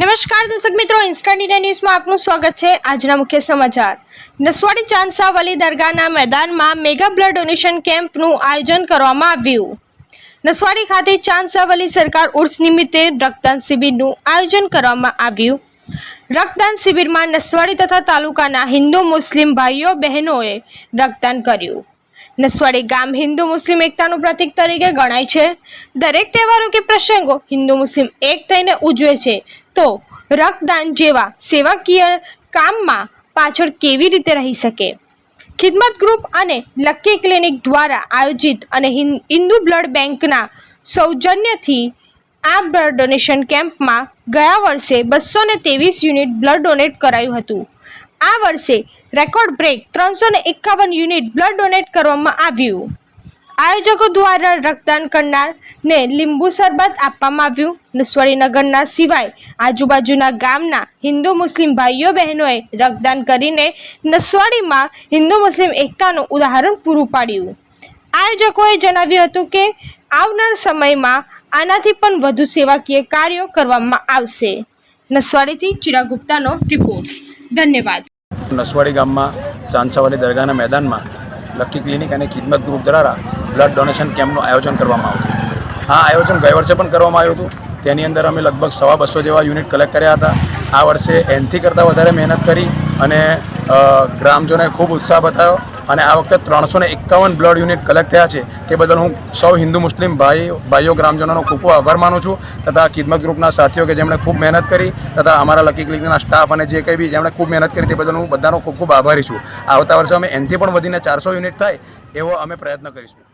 નમસ્કાર દર્શક મિત્રો ઇન્સ્ટન્ટ ઇન્ડિયા ન્યૂઝમાં આપનું સ્વાગત છે. આજના મુખ્ય સમાચાર. નસવાડી ચાંદસાવલી દરગાહના મેદાનમાં મેગા બ્લડ ડોનેશન કેમ્પનું આયોજન કરવામાં આવ્યું. નસવાડી ખાતે ચાંદસાવલી સરકાર ઉર્સ નિમિત્તે રક્તદાન શિબિરનું આયોજન કરવામાં આવ્યું. રક્તદાન શિબિરમાં નસવાડી તથા તાલુકાના હિન્દુ મુસ્લિમ ભાઈઓ બહેનોએ રક્તદાન કર્યું. નસવાડી ગામ હિન્દુ મુસ્લિમ એકતાનું પ્રતીક તરીકે ગણાય છે. દરેક તહેવારો કે પ્રસંગો હિન્દુ મુસ્લિમ એક થઈને ઉજવે છે. તો રક્તદાન જેવા સેવાકીય કામમાં પાછળ કેવી રીતે રહી શકે? ખિદમત ગ્રુપ અને લકી ક્લિનિક દ્વારા આયોજિત અને હિન્દુ બ્લડ બેંકના સૌજન્યથી આ બ્લડ ડોનેશન કેમ્પમાં ગયા વર્ષે બસો ત્રેવીસ યુનિટ બ્લડ ડોનેટ કરાયું હતું. આ વર્ષે રેકોર્ડ બ્રેક ત્રણસો એકાવન યુનિટ બ્લડ ડોનેટ કરવામાં આવ્યું. આયોજકો દ્વારા રક્તદાન કરનારને લીંબુ શરબત આપવામાં આવ્યું નસવાડી નગરના સિવાય આજુબાજુના ગામના હિન્દુ મુસ્લિમ ભાઈઓ બહેનોએ રક્તદાન કરીને નસવાડીમાં હિન્દુ મુસ્લિમ એકતાનું ઉદાહરણ પૂરું પાડ્યું. આયોજકોએ જણાવ્યું હતું કે આવનાર સમયમાં આનાથી પણ વધુ સેવાકીય કાર્યો કરવામાં આવશે. નસવાડીથી ચિરા ગુપ્તાનો રિપોર્ટ. ધન્યવાદ. નસવાડી ગામમાં ચાંદસાવાલી દરગાહના મેદાનમાં લકી ક્લિનિક અને ખિદમત ગ્રુપ દ્વારા બ્લડ ડોનેશન કેમ્પનું આયોજન કરવામાં આવ્યું આ આયોજન ગયા વર્ષે પણ કરવામાં આવ્યું હતું. તેની અંદર અમે લગભગ સવા બસો જેવા યુનિટ કલેક્ટ કર્યા હતા. આ વર્ષે એનથી કરતાં વધારે મહેનત કરી અને ગ્રામજનોએ ખૂબ ઉત્સાહ બતાવ્યો. અને આ વખતે ત્રણસો ને એકાવન બ્લડ યુનિટ કલેક્ટ થયા છે. તે બદલ હું સૌ હિન્દુ, મુસ્લિમ ભાઈ, ભાઈઓ, ગ્રામજનોનો ખૂબ ખૂબ આભાર માનું છું. તથા ખિદમત ગ્રુપના સાથીઓ કે જેમણે ખૂબ મહેનત કરી, તથા અમારા લકી ક્લિનિકના સ્ટાફ અને જે કંઈ બી જેમણે ખૂબ મહેનત કરી, તે બદલ હું બધાનો ખૂબ ખૂબ આભારી છું. આવતા વર્ષે અમે એનથી પણ વધીને ચારસો યુનિટ થાય એવો અમે પ્રયત્ન કરીશું.